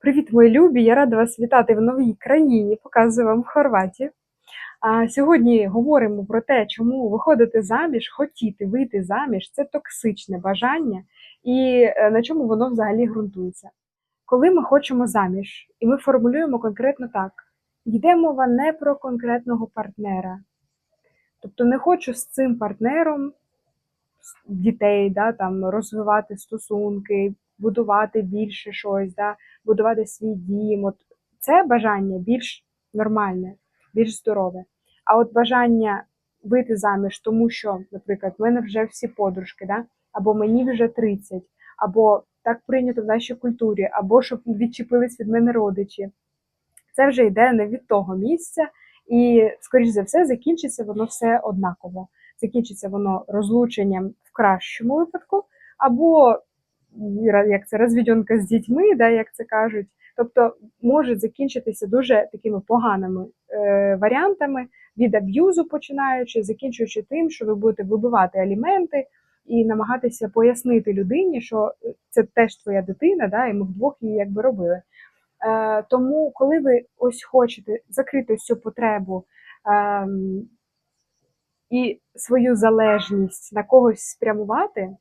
Привіт, мої любі! Я рада вас вітати в новій країні, показую вам Хорватію. А сьогодні говоримо про те, чому виходити заміж, хотіти вийти заміж це токсичне бажання і е, на чому воно взагалі ґрунтується. Коли ми хочемо заміж, і ми формулюємо конкретно так: йде мова не про конкретного партнера. Тобто не хочу з цим партнером дітей, да, там, розвивати стосунки, будувати більше щось, да, будувати свій дім. От Це бажання більш нормальне, більш здорове. А от бажання вийти заміж, тому що, наприклад, в мене вже всі подружки, да, або мені вже 30, або так прийнято в нашій культурі, або щоб відчепились від мене родичі. Це вже йде не від того місця, і, скоріш за все, закінчиться воно все однаково. Закінчиться воно розлученням в кращому випадку, або як це розвідьонка з дітьми, да, як це кажуть. Тобто може закінчитися дуже такими поганими е, варіантами від аб'юзу, починаючи, закінчуючи тим, що ви будете вибивати аліменти і намагатися пояснити людині, що це теж твоя дитина, да, і ми вдвох її якби робили. Е, Тому, коли ви ось хочете закрити цю потребу е, і свою залежність на когось спрямувати,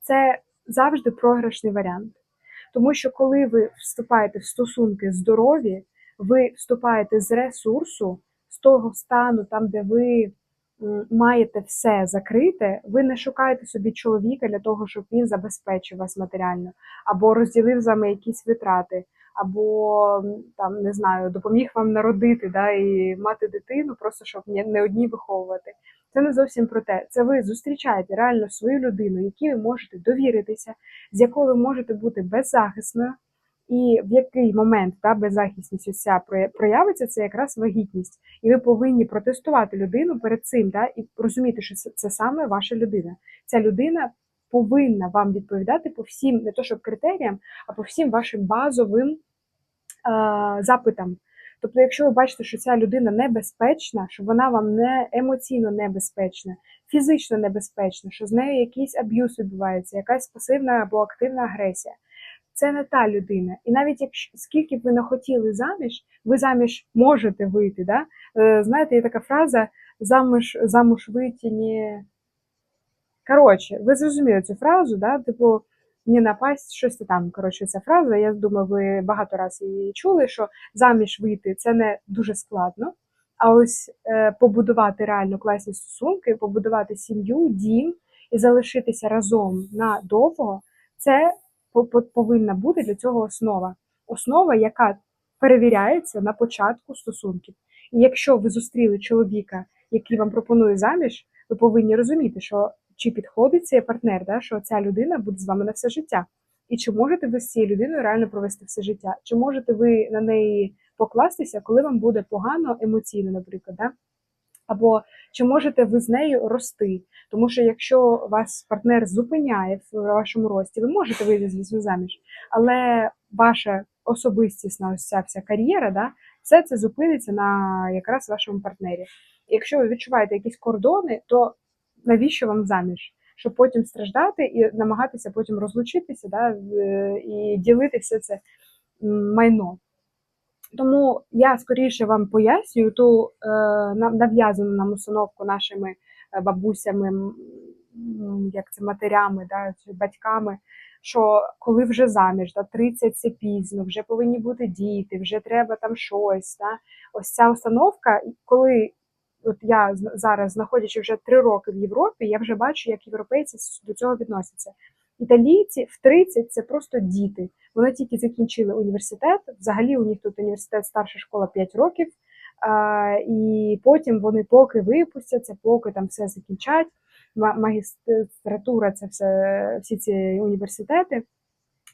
це завжди програшний варіант. Тому що коли ви вступаєте в стосунки здорові, ви вступаєте з ресурсу, з того стану, там, де ви маєте все закрите, ви не шукаєте собі чоловіка для того, щоб він забезпечив вас матеріально, або розділив з вами якісь витрати, або там не знаю, допоміг вам народити да, і мати дитину, просто щоб не одні виховувати. Це не зовсім про те. Це ви зустрічаєте реально свою людину, якій ви можете довіритися, з якою ви можете бути беззахисною. І в який момент та беззахисність ось проявиться, це якраз вагітність. І ви повинні протестувати людину перед цим, та, і розуміти, що це, це саме ваша людина. Ця людина повинна вам відповідати по всім, не то щоб критеріям, а по всім вашим базовим е, запитам. Тобто, якщо ви бачите, що ця людина небезпечна, що вона вам не емоційно небезпечна, фізично небезпечна, що з нею якийсь аб'юз відбувається, якась пасивна або активна агресія, це не та людина. І навіть якщо скільки б ви не хотіли заміж, ви заміж можете вийти. Да? Е, знаєте, є така фраза замуж замуж вийти не. Коротше, ви зрозуміли цю фразу, да? типу не напасть, щось там. Коротше, ця фраза. Я думаю, ви багато разів її чули, що заміж вийти це не дуже складно. А ось е, побудувати реально класні стосунки, побудувати сім'ю, дім і залишитися разом надовго, це повинна бути для цього основа. Основа, яка перевіряється на початку стосунків. І якщо ви зустріли чоловіка, який вам пропонує заміж, ви повинні розуміти, що чи підходить цей партнер, да, що ця людина буде з вами на все життя. І чи можете ви з цією людиною реально провести все життя? Чи можете ви на неї покластися, коли вам буде погано емоційно, наприклад? Да? Або чи можете ви з нею рости? Тому що якщо вас партнер зупиняє в вашому рості, ви можете вийти з заміж, але ваша особистісна ось ця вся кар'єра, да, все це зупиниться на якраз вашому партнері. Якщо ви відчуваєте якісь кордони, то навіщо вам заміж? Щоб потім страждати і намагатися потім розлучитися, да, і ділити все це майно. Тому я скоріше вам пояснюю ту е, нав'язану нам установку нашими е, бабусями, як це матерями, да, батьками, що коли вже заміж, да, 30 це пізно, вже повинні бути діти, вже треба там щось. Да. Ось ця установка, коли от я зараз, знаходячи вже три роки в Європі, я вже бачу, як європейці до цього відносяться. Італійці в 30 це просто діти. Вони тільки закінчили університет. Взагалі у них тут університет, старша школа 5 років, а, і потім вони поки випустяться, поки там все закінчать. Магістратура це все, всі ці університети.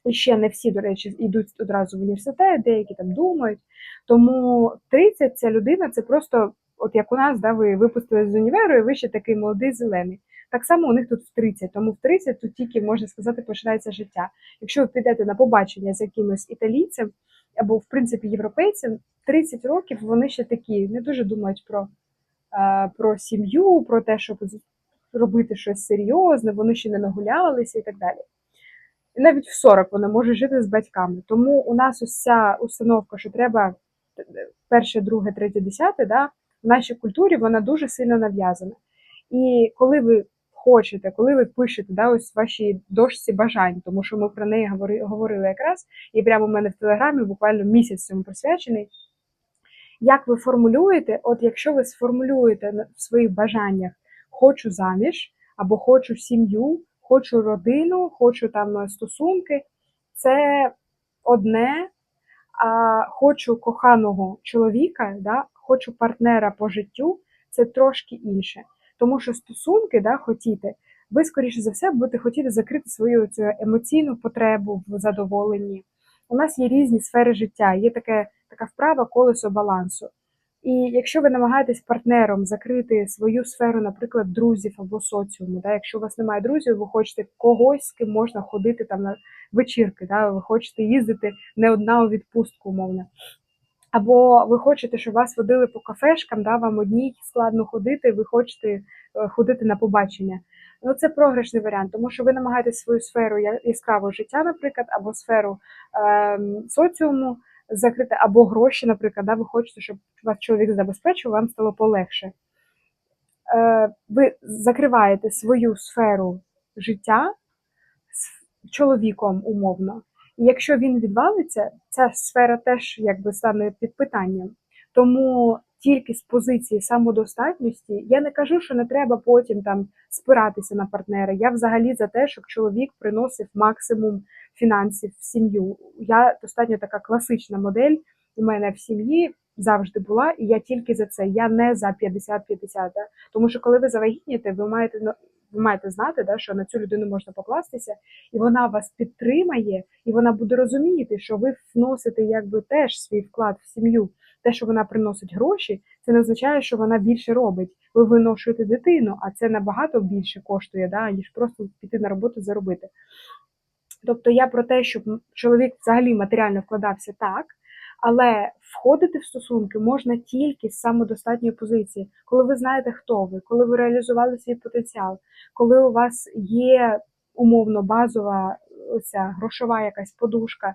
І ще не всі, до речі, йдуть одразу в університет, деякі там думають. Тому 30 ця людина це просто от як у нас, да, ви випустили з універу, і ви ще такий молодий зелений. Так само у них тут в 30, тому в 30 тут тільки можна сказати починається життя. Якщо ви підете на побачення з якимось італійцем або, в принципі, європейцем, 30 років вони ще такі не дуже думають про, про сім'ю, про те, щоб робити щось серйозне, вони ще не нагулялися і так далі. І навіть в 40 вона може жити з батьками. Тому у нас ось ця установка, що треба е, перше, друге, третє, десяте, да, в нашій культурі вона дуже сильно нав'язана. І коли ви хочете, коли ви пишете да, ось в вашій дошці бажань, тому що ми про неї говори- говорили якраз, і прямо у мене в телеграмі буквально місяць цьому присвячений. Як ви формулюєте, от якщо ви сформулюєте в своїх бажаннях хочу заміж, або хочу сім'ю, хочу родину, хочу там е, стосунки, це одне, а хочу коханого чоловіка, да, хочу партнера по життю, це трошки інше. Тому що стосунки, да, хотіти, ви, скоріше за все, будете хотіти закрити свою цю емоційну потребу в задоволенні. У нас є різні сфери життя, є таке, така вправа колесо балансу. І якщо ви намагаєтесь партнером закрити свою сферу, наприклад, друзів або соціуму, да, якщо у вас немає друзів, ви хочете когось, з ким можна ходити там на вечірки, да, ви хочете їздити не одна у відпустку, умовно. Або ви хочете, щоб вас водили по кафешкам, да, вам одній складно ходити, ви хочете е, ходити на побачення. Ну, це програшний варіант, тому що ви намагаєтесь свою сферу яскравого життя, наприклад, або сферу ем, соціуму закрити, або гроші, наприклад, да, ви хочете, щоб вас чоловік забезпечив, вам стало полегше. Е, ви закриваєте свою сферу життя з чоловіком умовно. І якщо він відвалиться, ця сфера теж якби стане під питанням. Тому тільки з позиції самодостатності я не кажу, що не треба потім там спиратися на партнера. Я взагалі за те, щоб чоловік приносив максимум фінансів в сім'ю. Я достатньо така класична модель у мене в сім'ї завжди була, і я тільки за це. Я не за 50-50. Да? Тому що коли ви завагітнієте, ви маєте ви маєте знати, да, що на цю людину можна покластися, і вона вас підтримає, і вона буде розуміти, що ви вносите якби теж свій вклад в сім'ю. Те, що вона приносить гроші, це не означає, що вона більше робить. Ви виношуєте дитину, а це набагато більше коштує, да, ніж просто піти на роботу заробити. Тобто я про те, щоб чоловік взагалі матеріально вкладався так, але входити в стосунки можна тільки з самодостатньої позиції, коли ви знаєте, хто ви, коли ви реалізували свій потенціал, коли у вас є умовно базова оця грошова якась подушка,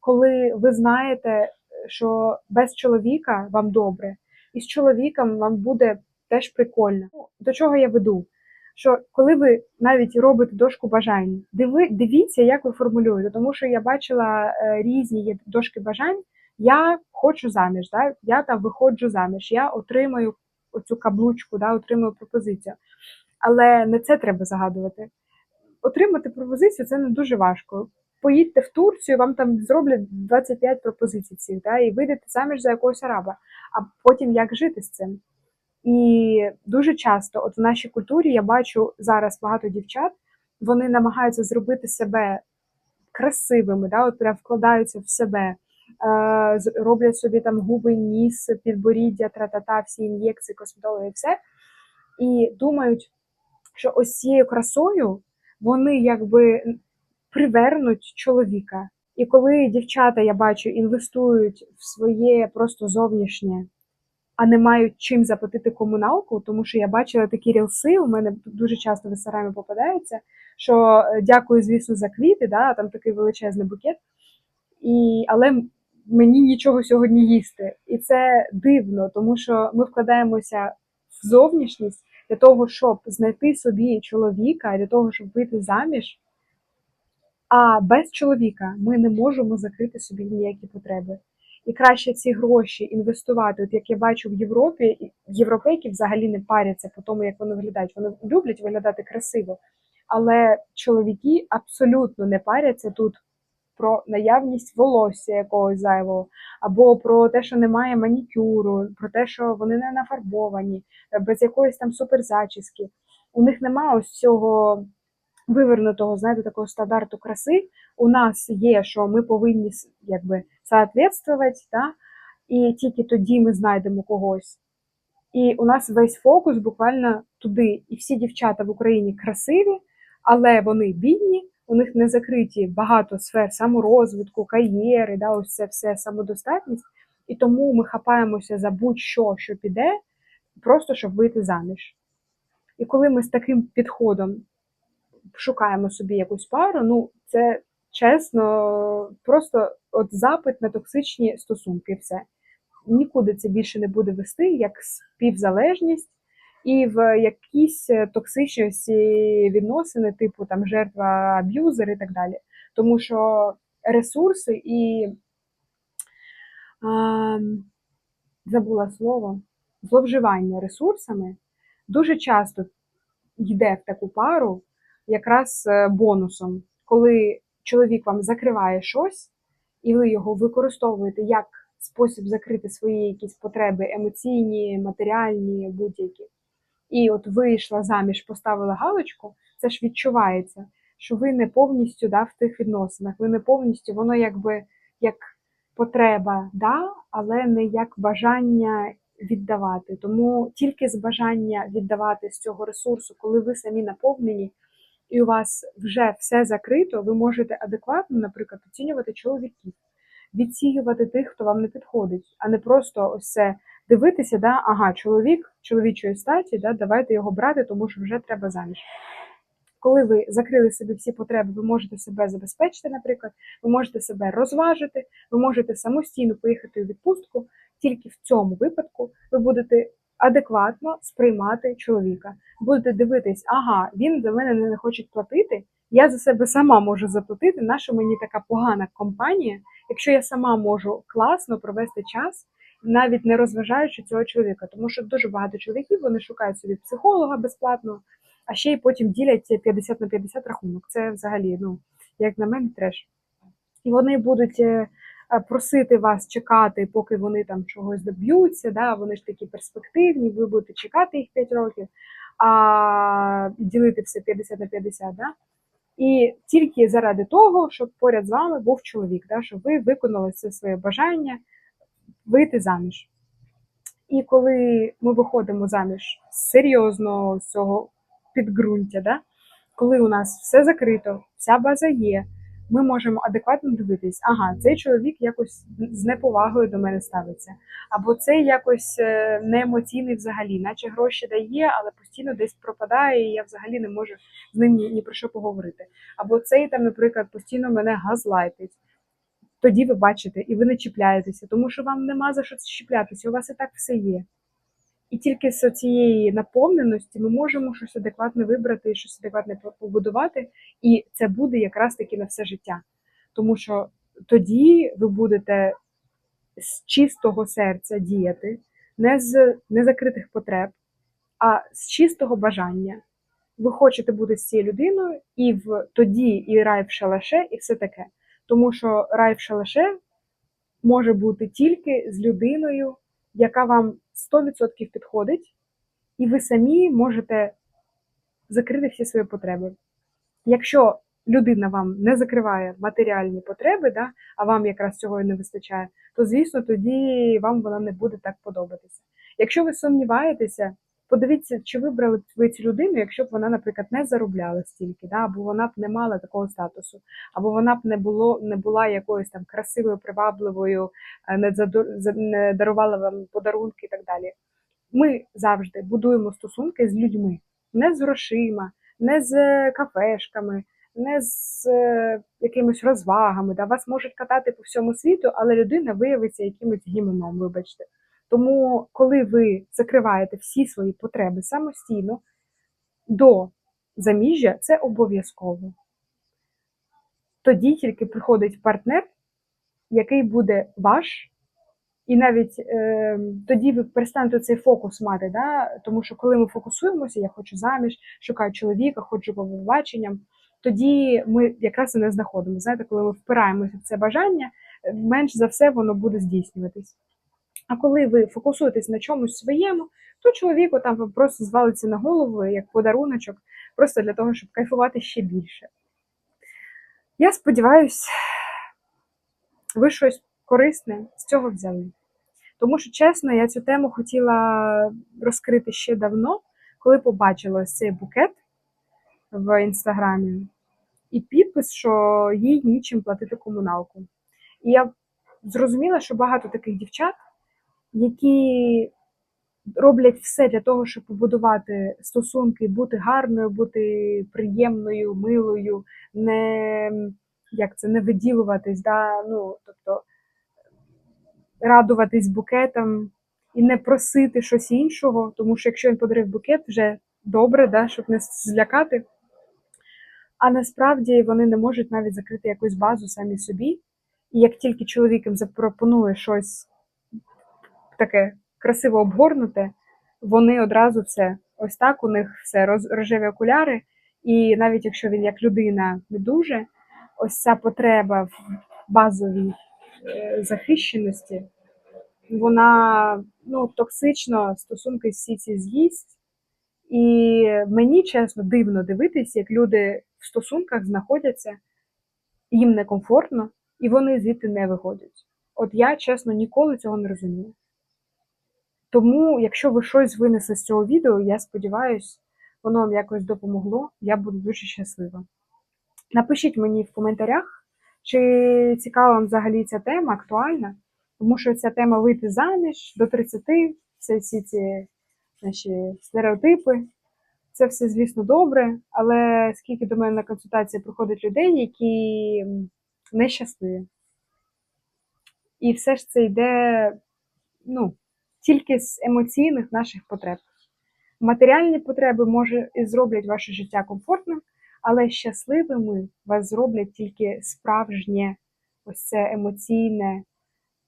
коли ви знаєте, що без чоловіка вам добре, і з чоловіком вам буде теж прикольно. Ну, До чого я веду? Що коли ви навіть робите дошку бажань, диви, дивіться, як ви формулюєте, тому що я бачила е, різні дошки бажань. Я хочу заміж, да? я там виходжу заміж, я отримаю оцю каблучку, да? отримую пропозицію. Але не це треба загадувати. Отримати пропозицію це не дуже важко. Поїдьте в Турцію, вам там зроблять 25 пропозицій цих, да? і вийдете заміж за якогось араба, а потім як жити з цим. І дуже часто, от в нашій культурі, я бачу зараз багато дівчат, вони намагаються зробити себе красивими, да, от прям вкладаються в себе, роблять собі там губи, ніс, підборіддя, тра-та-та, всі ін'єкції, косметологи і все. І думають, що ось цією красою вони якби привернуть чоловіка. І коли дівчата, я бачу, інвестують в своє просто зовнішнє, а не мають чим заплатити комуналку, тому що я бачила такі рілси, у мене дуже часто в інстаграмі попадається, що е, дякую, звісно, за квіти, да, там такий величезний букет, і, але мені нічого сьогодні їсти. І це дивно, тому що ми вкладаємося в зовнішність для того, щоб знайти собі чоловіка, для того, щоб вийти заміж. А без чоловіка ми не можемо закрити собі ніякі потреби. І краще ці гроші інвестувати. От як я бачу в Європі, європейки взагалі не паряться по тому, як вони виглядають. Вони люблять виглядати красиво, але чоловіки абсолютно не паряться тут про наявність волосся якогось зайвого, або про те, що немає манікюру, про те, що вони не нафарбовані, е, без якоїсь там суперзачіски. У них немає ось цього вивернутого, знаєте, такого стандарту краси. У нас є, що ми повинні якби соответствувати, да? і тільки тоді ми знайдемо когось. І у нас весь фокус буквально туди. І всі дівчата в Україні красиві, але вони бідні, у них не закриті багато сфер саморозвитку, кар'єри, да, ось це все самодостатність. І тому ми хапаємося за будь-що, що піде, просто щоб вийти заміж. І коли ми з таким підходом шукаємо собі якусь пару, ну це чесно, просто от запит на токсичні стосунки, все. Нікуди це більше не буде вести, як співзалежність і в якісь е, токсичності відносини, типу там жертва аб'юзер і так далі. Тому що ресурси і а, забула слово, зловживання ресурсами дуже часто йде в таку пару якраз е, бонусом, коли чоловік вам закриває щось, і ви його використовуєте як спосіб закрити свої якісь потреби емоційні, матеріальні, будь-які. І от вийшла заміж, поставила галочку, це ж відчувається, що ви не повністю да, в тих відносинах, ви не повністю, воно якби як потреба, да, але не як бажання віддавати. Тому тільки з бажання віддавати з цього ресурсу, коли ви самі наповнені, і у вас вже все закрито, ви можете адекватно, наприклад, оцінювати чоловіків, відсіювати тих, хто вам не підходить, а не просто ось це дивитися, да, ага, чоловік чоловічої статі, да, давайте його брати, тому що вже треба заміж. Коли ви закрили собі всі потреби, ви можете себе забезпечити, наприклад, ви можете себе розважити, ви можете самостійно поїхати у відпустку. Тільки в цьому випадку ви будете адекватно сприймати чоловіка. Будете дивитись, ага, він за мене не хоче платити. Я за себе сама можу заплатити. Наша мені така погана компанія, якщо я сама можу класно провести час, навіть не розважаючи цього чоловіка. Тому що дуже багато чоловіків вони шукають собі психолога безплатно, а ще й потім ділять 50 на 50 рахунок. Це взагалі, ну як на мене, треш. І вони будуть е, просити вас чекати, поки вони там чогось доб'ються. Да? Вони ж такі перспективні, ви будете чекати їх 5 років, а ділити все 50 на 50. Да? І тільки заради того, щоб поряд з вами був чоловік, да? щоб ви виконали це своє бажання вийти заміж. І коли ми виходимо заміж серйозно з цього підґрунтя, да? коли у нас все закрито, вся база є, ми можемо адекватно дивитись, ага, цей чоловік якось з неповагою до мене ставиться, або цей якось е, не емоційний взагалі, наче гроші дає, але постійно десь пропадає, і я взагалі не можу з ним ні, ні про що поговорити. Або цей там, наприклад, постійно мене газлайтить. Тоді ви бачите, і ви не чіпляєтеся, тому що вам нема за що чіплятися, у вас і так все є. І тільки з цієї наповненості ми можемо щось адекватне вибрати, щось адекватне побудувати, і це буде якраз таки на все життя. Тому що тоді ви будете з чистого серця діяти, не з незакритих потреб, а з чистого бажання. Ви хочете бути з цією людиною, і в тоді і рай в шалаше, і все таке. Тому що рай в шалаше може бути тільки з людиною, яка вам 100% підходить, і ви самі можете закрити всі свої потреби. Якщо людина вам не закриває матеріальні потреби, да, а вам якраз цього і не вистачає, то звісно тоді вам вона не буде так подобатися. Якщо ви сумніваєтеся, подивіться, чи вибрали б ви цю людину, якщо б вона, наприклад, не заробляла стільки, да, або вона б не мала такого статусу, або вона б не було не була якоюсь там красивою, привабливою, е, не, не дарувала вам подарунки і так далі. Ми завжди будуємо стосунки з людьми, не з грошима, не з кафешками, не з е, якимись розвагами. Да? Вас можуть катати по всьому світу, але людина виявиться якимось гімном, вибачте. Тому, коли ви закриваєте всі свої потреби самостійно до заміжжя, це обов'язково. Тоді тільки приходить партнер, який буде ваш, і навіть е, тоді ви перестанете цей фокус мати. Да? Тому що коли ми фокусуємося, я хочу заміж, шукаю чоловіка, ходжу по побаченням, тоді ми якраз і не знаходимо. Знаєте, коли ми впираємося в це бажання, менш за все воно буде здійснюватись. А коли ви фокусуєтесь на чомусь своєму, то чоловіку там просто звалиться на голову як подаруночок, просто для того, щоб кайфувати ще більше. Я сподіваюся, ви щось корисне з цього взяли. Тому що, чесно, я цю тему хотіла розкрити ще давно, коли побачила цей букет в інстаграмі, і підпис, що їй нічим платити комуналку. І я зрозуміла, що багато таких дівчат які роблять все для того, щоб побудувати стосунки, бути гарною, бути приємною, милою, не як це не виділуватись, да, ну, тобто радуватись букетом і не просити щось іншого, тому що якщо він подарив букет, вже добре, да, щоб не злякати. А насправді вони не можуть навіть закрити якусь базу самі собі. І як тільки чоловік їм запропонує щось таке красиво обгорнуте, вони одразу все. Ось так у них все рожеві окуляри. І навіть якщо він як людина не дуже, ось ця потреба в базовій е, захищеності, вона ну, токсично стосунки всі ці з'їсть. І мені чесно дивно дивитися, як люди в стосунках знаходяться, їм некомфортно, і вони звідти не виходять. От я, чесно, ніколи цього не розумію. Тому, якщо ви щось винесли з цього відео, я сподіваюся, воно вам якось допомогло. Я буду дуже щаслива. Напишіть мені в коментарях, чи цікава вам взагалі ця тема, актуальна, тому що ця тема вийти заміж до 30, все всі ці наші стереотипи. Це все, звісно, добре, але скільки до мене на консультації приходить людей, які нещасливі. І все ж це йде ну, тільки з емоційних наших потреб. Матеріальні потреби, може, і зроблять ваше життя комфортним, але щасливими вас зроблять тільки справжнє ось це емоційне,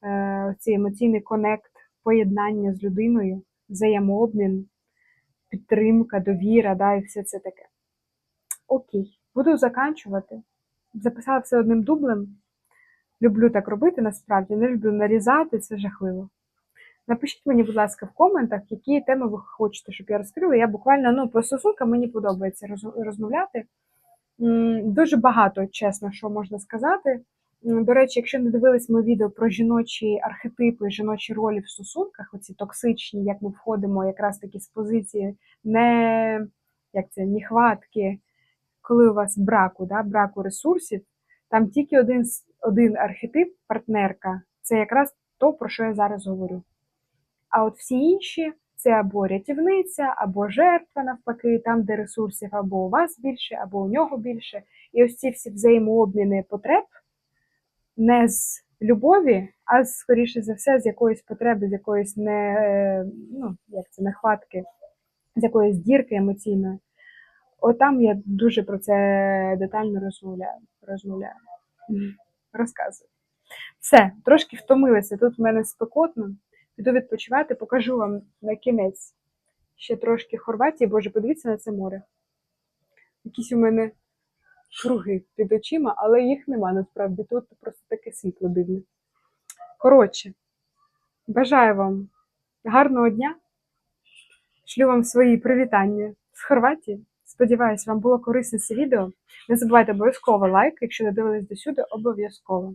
е, цей емоційний конект, поєднання з людиною, взаємообмін, підтримка, довіра, да, і все це таке. Окей, буду заканчувати. Записала все одним дублем. Люблю так робити насправді, не люблю нарізати, це жахливо. Напишіть мені, будь ласка, в коментах, які теми ви хочете, щоб я розкрила. Я буквально ну, по стосункам мені подобається розмовляти. Дуже багато, чесно, що можна сказати. До речі, якщо не дивились моє відео про жіночі архетипи, жіночі ролі в стосунках, оці токсичні, як ми входимо якраз таки з позиції не як це, нехватки, коли у вас браку, да, браку ресурсів, там тільки один один архетип, партнерка, це якраз то, про що я зараз говорю. А от всі інші це або рятівниця, або жертва, навпаки, там, де ресурсів або у вас більше, або у нього більше. І ось ці всі взаємообміни потреб не з любові, а скоріше за все, з якоїсь потреби, з якоїсь не, ну, як це, нехватки, з якоїсь дірки емоційної. Отам я дуже про це детально розмовляю. розмовляю. Розказую. Все, трошки втомилася. Тут в мене спекотно. Піду відпочивати, покажу вам на кінець ще трошки Хорватії. Боже, подивіться на це море. Якісь у мене круги під очима, але їх нема насправді. Тут просто таке світло дивне. Коротше, бажаю вам гарного дня. Шлю вам свої привітання з Хорватії. Сподіваюсь, вам було корисне це відео. Не забувайте обов'язково лайк, якщо додивились до сюди, обов'язково.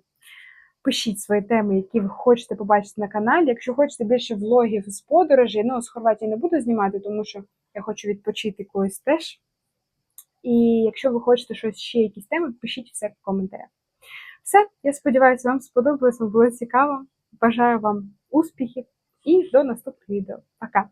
Пишіть свої теми, які ви хочете побачити на каналі. Якщо хочете більше влогів з подорожей, ну з Хорватії не буду знімати, тому що я хочу відпочити колись теж. І якщо ви хочете щось ще якісь теми, пишіть все в коментарях. Все, я сподіваюся, вам сподобалось, вам було цікаво. Бажаю вам успіхів і до наступних відео. Пока!